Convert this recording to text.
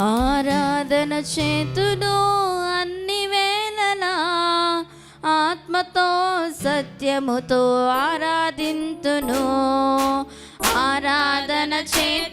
ఆరాధన చేతును అన్ని వేళలా ఆత్మతో సత్యముతో ఆరాధింతును. ఆరాధన చేతు